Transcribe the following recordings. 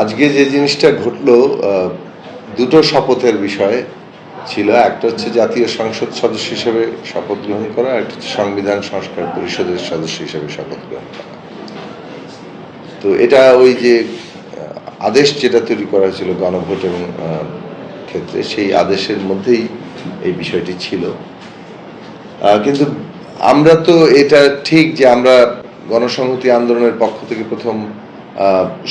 আজকে যে জিনিসটা ঘটলো দুটো শপথের বিষয় ছিল। একটা হচ্ছে জাতীয় সংসদ সদস্য হিসেবে শপথ গ্রহণ করা একটা হচ্ছে সংবিধান সংস্কার পরিষদের সদস্য হিসেবে শপথ গ্রহণ করা। তো এটা ওই যে আদেশ যেটা তৈরি করা হয়েছিল গণভোট এবং ক্ষেত্রে, সেই আদেশের মধ্যেই এই বিষয়টি ছিল। কিন্তু আমরা তো এটা ঠিক যে আমরা গণসংহতি আন্দোলনের পক্ষ থেকে প্রথম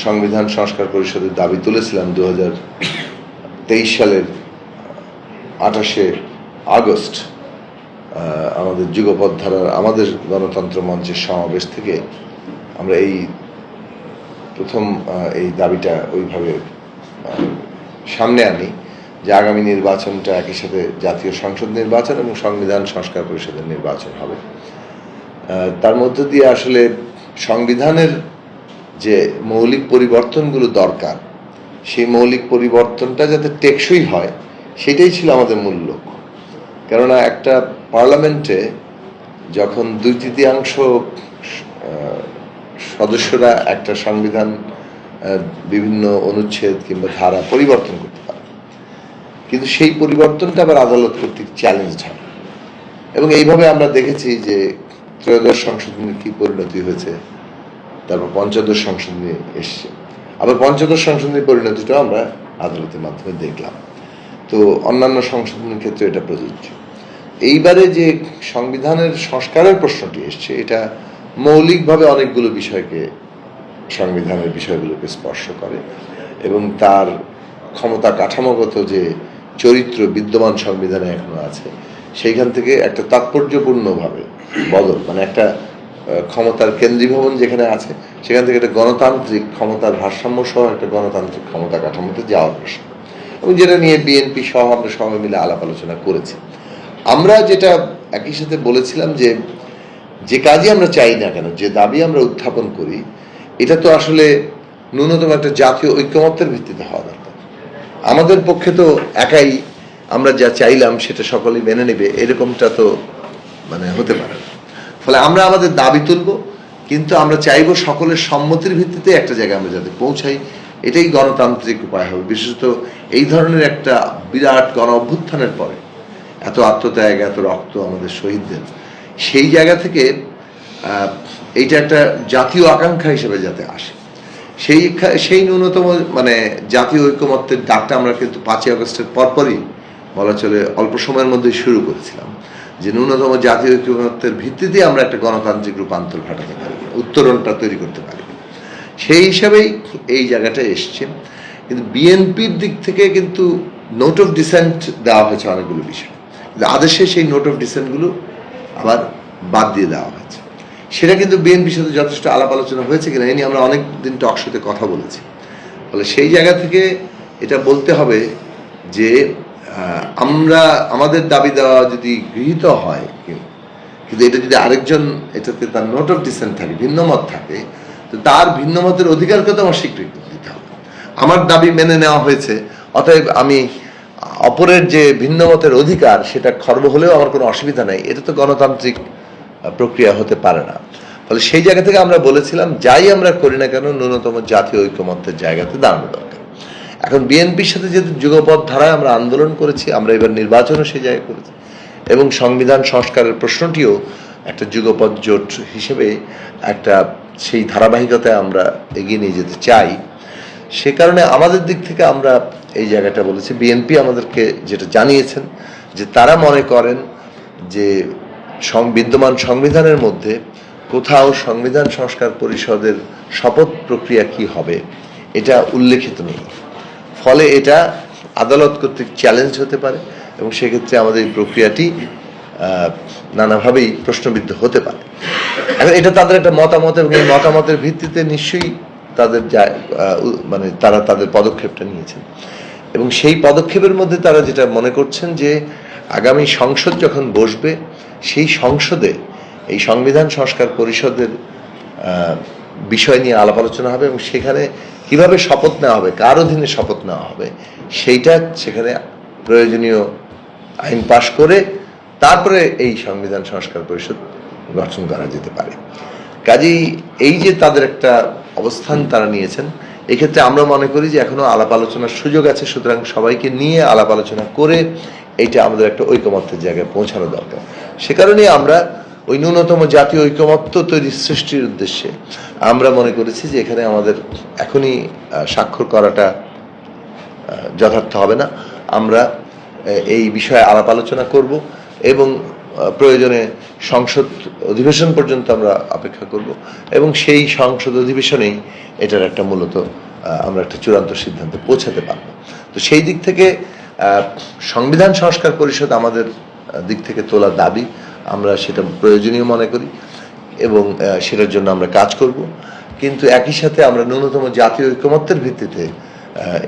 সংবিধান সংস্কার পরিষদের দাবি তুলেছিলাম দু তেইশ সালের আঠাশে আগস্ট আমাদের যুগপথ ধারার আমাদের গণতন্ত্র মঞ্চের সমাবেশ থেকে আমরা এই প্রথম এই দাবিটা ওইভাবে সামনে আনি যে আগামী নির্বাচনটা একই সাথে জাতীয় সংসদ নির্বাচন এবং সংবিধান সংস্কার পরিষদের নির্বাচন হবে। তার মধ্য দিয়ে আসলে সংবিধানের যে মৌলিক পরিবর্তনগুলো দরকার, সেই মৌলিক পরিবর্তনটা যাতে টেকসই হয়, সেটাই ছিল আমাদের মূল লক্ষ্য। কেননা একটা পার্লামেন্টে যখন দুই তৃতীয়াংশ সদস্যরা একটা সংবিধান বিভিন্ন অনুচ্ছেদ কিংবা ধারা পরিবর্তন করতে পারে। কিন্তু সেই পরিবর্তনটা আবার আদালত কর্তৃক চ্যালেঞ্জ হয়। এবং এইভাবে আমরা দেখেছি যে ত্রয়োদশ সংশোধনের কি পরিণতি হয়েছে তারপর পঞ্চদশ সংশোধনী এসছে। আবার পঞ্চদশ সংশোধনীর পরিণতিটাও আমরা আদালতের মাধ্যমে দেখলাম। তো অন্যান্য সংশোধনীর ক্ষেত্রে এটা প্রযোজ্য। এইবারে যে সংবিধানের সংস্কারের প্রশ্নটি এসছে, এটা মৌলিকভাবে অনেকগুলো বিষয়কে, সংবিধানের বিষয়গুলোকে স্পর্শ করে এবং তার ক্ষমতা কাঠামোগত যে চরিত্র বিদ্যমান সংবিধানে এখনও আছে, সেইখান থেকে একটা তাৎপর্যপূর্ণভাবে বদল মানে একটা ক্ষমতার কেন্দ্রীভবন যেখানে আছে, সেখান থেকে একটা গণতান্ত্রিক ক্ষমতার ভারসাম্য সহ একটা গণতান্ত্রিক ক্ষমতা কাঠামোতে যাওয়ার প্রশ্ন। এবং যেটা নিয়ে বিএনপি সহ আমরা সবাই মিলে আলাপ আলোচনা করেছি। আমরা যেটা একই সাথে বলেছিলাম যে যে কাজই আমরা চাই না কেন, যে দাবি আমরা উত্থাপন করি, এটা তো আসলে ন্যূনতম একটা জাতীয় ঐক্যমত্যের ভিত্তিতে হওয়া দরকার। আমাদের পক্ষে তো একাই আমরা যা চাইলাম সেটা সকলেই মেনে নেবে, এরকমটা তো মানে হতে পারে না। ফলে আমরা আমাদের দাবি তুলব, কিন্তু আমরা চাইব সকলের সম্মতির ভিত্তিতে একটা জায়গায় আমরা যাতে পৌঁছাই। এটাই গণতান্ত্রিক উপায় হবে। বিশেষত এই ধরনের একটা বিরাট গণ অভ্যুত্থানের পরে এত আত্মত্যাগ, এত রক্ত আমাদের শহীদদের। সেই জায়গা থেকে এইটা একটা জাতীয় আকাঙ্ক্ষা হিসেবে যাতে আসে। সেই সেই ন্যূনতম মানে জাতীয় ঐক্যমত্যের ডাকটা আমরা কিন্তু পাঁচই আগস্টের পরপরই বলা চলে অল্প সময়ের মধ্যেই শুরু করেছিলাম। যে ন্যূনতম জাতীয় ঐক্যমত্যের ভিত্তিতে আমরা একটা গণতান্ত্রিক রূপান্তর ঘটাতে পারি, উত্তরণটা তৈরি করতে পারি। সেই হিসাবেই এই জায়গাটা এসছে। কিন্তু বিএনপির দিক থেকে কিন্তু নোট অফ ডিসেন্ট দেওয়া হয়েছে অনেকগুলো বিষয়। কিন্তু আদেশে সেই নোট অফ ডিসেন্টগুলো আবার বাদ দিয়ে দেওয়া হয়েছে। সেটা কিন্তু বিএনপির সাথে যথেষ্ট আলাপ আলোচনা হয়েছে কিনা এই নিয়ে আমরা অনেক দিন টকশোতে কথা বলেছি। ফলে সেই জায়গা থেকে এটা বলতে হবে যে আমরা, আমাদের দাবি দেওয়া যদি গৃহীত হয় কিন্তু এটা যদি আরেকজন, এটাতে তার নোট অফ ডিসেন্ট থাকে ভিন্ন মত থাকে, তো তার ভিন্ন মতের অধিকারকে তো আমার স্বীকৃতি দিতে হবে। আমার দাবি মেনে নেওয়া হয়েছে, অতএব আমি অপরের যে ভিন্ন মতের অধিকার, সেটা খর্ব হলেও আমার কোনো অসুবিধা নেই, এটা তো গণতান্ত্রিক প্রক্রিয়া হতে পারে না। ফলে সেই জায়গা থেকে আমরা বলেছিলাম, যাই আমরা করি না কেন, ন্যূনতম জাতীয় ঐক্যমত্যের জায়গাতে দাঁড়ানো এখন বিএনপির সাথে যেহেতু যুগপথ ধারায় আমরা আন্দোলন করেছি, আমরা এবার নির্বাচনও সে জায়গায় করেছি। এবং সংবিধান সংস্কারের প্রশ্নটিও একটা যুগপথ জোট হিসেবে একটা সেই ধারাবাহিকতায় আমরা এগিয়ে নিয়ে যেতে চাই। সে কারণে আমাদের দিক থেকে আমরা এই জায়গাটা বলেছি। বিএনপি আমাদেরকে যেটা জানিয়েছেন, যে তারা মনে করেন যে বিদ্যমান সংবিধানের মধ্যে কোথাও সংবিধান সংস্কার পরিষদের শপথ প্রক্রিয়া কি হবে, এটা উল্লেখিত নেই। ফলে এটা আদালত কর্তৃক চ্যালেঞ্জ হতে পারে এবং সেক্ষেত্রে আমাদের এই প্রক্রিয়াটি নানাভাবেই প্রশ্নবিদ্ধ হতে পারে। এখন এটা তাদের একটা মতামত এবং এই মতামতের ভিত্তিতে নিশ্চয়ই তাদের যা- মানে তারা তাদের পদক্ষেপটা নিয়েছেন। এবং সেই পদক্ষেপের মধ্যে তারা যেটা মনে করছেন যে, আগামী সংসদ যখন বসবে, সেই সংসদে এই সংবিধান সংস্কার পরিষদের বিষয় নিয়ে আলাপ আলোচনা হবে এবং সেখানে কীভাবে শপথ নেওয়া হবে, কার অধীনে শপথ নেওয়া হবে, সেইটা সেখানে প্রয়োজনীয় আইন পাশ করে তারপরে এই সংবিধান সংস্কার পরিষদ গঠন করা যেতে পারে। কাজেই এই যে তাদের একটা অবস্থান তারা নিয়েছেন, এক্ষেত্রে আমরা মনে করি যে এখনও আলাপ আলোচনার সুযোগ আছে, সুতরাং সবাইকে নিয়ে আলাপ আলোচনা করে এইটা আমাদের একটা ঐকমত্যের জায়গায় পৌঁছানো দরকার। সে কারণেই আমরা ওই ন্যূনতম জাতীয় ঐকমত্য তৈরির সৃষ্টির উদ্দেশ্যে। আমরা মনে করেছি যে এখানে আমাদের এখনই স্বাক্ষর করাটা যথার্থ হবে না। আমরা এই বিষয়ে আলাপ আলোচনা করব এবং প্রয়োজনে সংসদ অধিবেশন পর্যন্ত আমরা অপেক্ষা করব এবং সেই সংসদ অধিবেশনেই এটার একটা মূলত আমরা একটা চূড়ান্ত সিদ্ধান্তে পৌঁছাতে পারব। তো সেই দিক থেকে সংবিধান সংস্কার পরিষদ আমাদের দিক থেকে তোলা দাবি। আমরা সেটা প্রয়োজনীয় মনে করি এবং সেটার জন্য আমরা কাজ করব। কিন্তু একই সাথে আমরা ন্যূনতম জাতীয় ঐকমত্যের ভিত্তিতে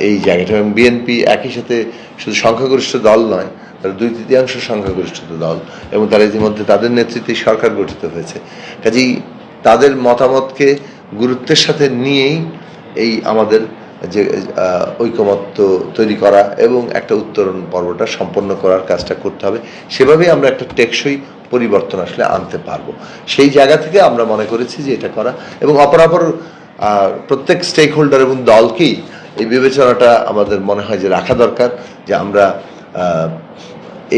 এই জায়গাটা এবং বিএনপি একই সাথে শুধু সংখ্যাগরিষ্ঠ দল নয়, তারা দুই তৃতীয়াংশ সংখ্যাগরিষ্ঠ দল এবং তারা ইতিমধ্যে তাদের নেতৃত্বে সরকার গঠিত হয়েছে। কাজেই তাদের মতামতকে গুরুত্বের সাথে নিয়েই এই আমাদের যে ঐকমত্য তৈরি করা এবং একটা উত্তরণ পর্বটা সম্পন্ন করার কাজটা করতে হবে। সেভাবেই আমরা একটা টেকসই পরিবর্তন আসলে আনতে পারব। সেই জায়গা থেকে আমরা মনে করেছি যে এটা করা এবং অপরাপর প্রত্যেক স্টেক হোল্ডার এবং দলকেই এই বিবেচনাটা আমাদের মনে হয় যে রাখা দরকার যে আমরা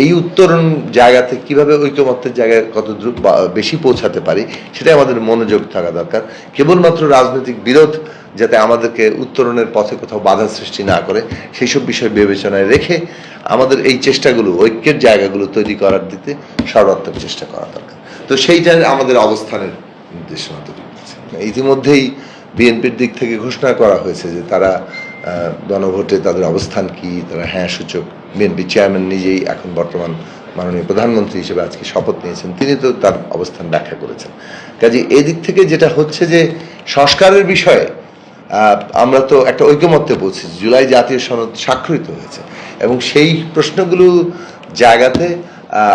এই উত্তরণ জায়গাতে কীভাবে ঐকমত্যের জায়গায় কত বেশি পৌঁছাতে পারি, সেটাই আমাদের মনোযোগ থাকা দরকার। কেবলমাত্র রাজনৈতিক বিরোধ যাতে আমাদেরকে উত্তরণের পথে কোথাও বাধা সৃষ্টি না করে সেই সব বিষয় বিবেচনায় রেখে আমাদের এই চেষ্টাগুলো, ঐক্যের জায়গাগুলো তৈরি করার দিতে সর্বাত্মক চেষ্টা করা দরকার। তো সেইটার আমাদের অবস্থানের নির্দেশনা তৈরি করেছে। ইতিমধ্যেই বিএনপির দিক থেকে ঘোষণা করা হয়েছে যে তারা গণভোটে তাদের অবস্থান কি, তারা হ্যাঁ সূচক। বিএনপি চেয়ারম্যান নিজেই এখন বর্তমান মাননীয় প্রধানমন্ত্রী হিসেবে আজকে শপথ নিয়েছেন, তিনি তো তার অবস্থান ব্যাখ্যা করেছেন। কাজে এদিক থেকে যেটা হচ্ছে যে সংস্কারের বিষয়ে আমরা তো একটা ঐকমত্যে পৌঁছেছি জুলাই জাতীয় সনদ স্বাক্ষরিত হয়েছে। এবং সেই প্রশ্নগুলো জায়গাতে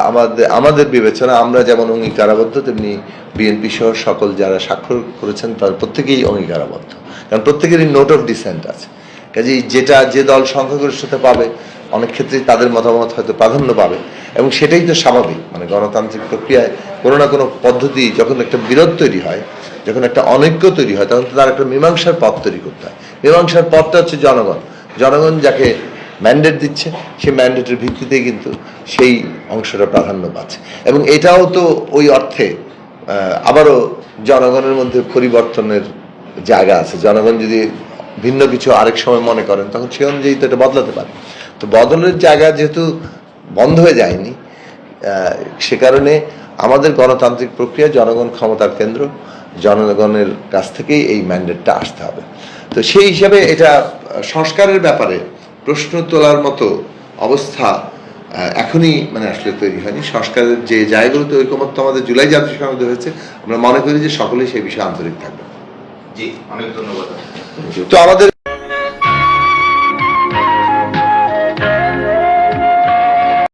আমাদের আমাদের বিবেচনা, আমরা যেমন অঙ্গীকারাবদ্ধ, তেমনি বিএনপি সহ সকল যারা স্বাক্ষর করেছেন, তার প্রত্যেকেই অঙ্গীকারাবদ্ধ। কারণ প্রত্যেকেরই নোট অফ ডিসেন্ট আছে। কাজেই যেটা যে দল সংখ্যাগরিষ্ঠতা পাবে, অনেক ক্ষেত্রেই তাদের মতামত হয়তো প্রাধান্য পাবে। এবং সেটাই তো স্বাভাবিক মানে গণতান্ত্রিক প্রক্রিয়ায় কোনো না কোনো পদ্ধতি, যখন একটা বিরোধ তৈরি হয় যখন একটা অনৈক্য তৈরি হয়, তখন তার একটা মীমাংসার পথ তৈরি করতে হয়। মীমাংসার পথটা হচ্ছে জনগণ। জনগণ যাকে ম্যান্ডেট দিচ্ছে, সেই ম্যান্ডেটের ভিত্তিতে কিন্তু সেই অংশটা প্রাধান্য পাচ্ছে। এবং এটাও তো ওই অর্থে আবারও জনগণের মধ্যে পরিবর্তনের জায়গা আছে। জনগণ যদি ভিন্ন কিছু আরেক সময় মনে করেন, তখন সে অনুযায়ী তো এটা বদলাতে পারে। তো বদলের জায়গা যেহেতু বন্ধ হয়ে যায়নি সে কারণে আমাদের গণতান্ত্রিক প্রক্রিয়া, জনগণ ক্ষমতার কেন্দ্র জনগণের কাছ থেকেই এই ম্যান্ডেটটা আসতে হবে। তো সেই হিসাবে এটা সংস্কারের ব্যাপারে প্রশ্ন তোলার মতো অবস্থা এখনই মানে আসলে তৈরি হয়নি। সংস্কারের যে জায়গাগুলোতে ঐকমত্য আমাদের জুলাই জাতীয় সংসদে হয়েছে আমরা মনে করি যে সকলেই সেই বিষয়ে আন্তরিক থাকবে। জি অনেক ধন্যবাদ। তো আমাদের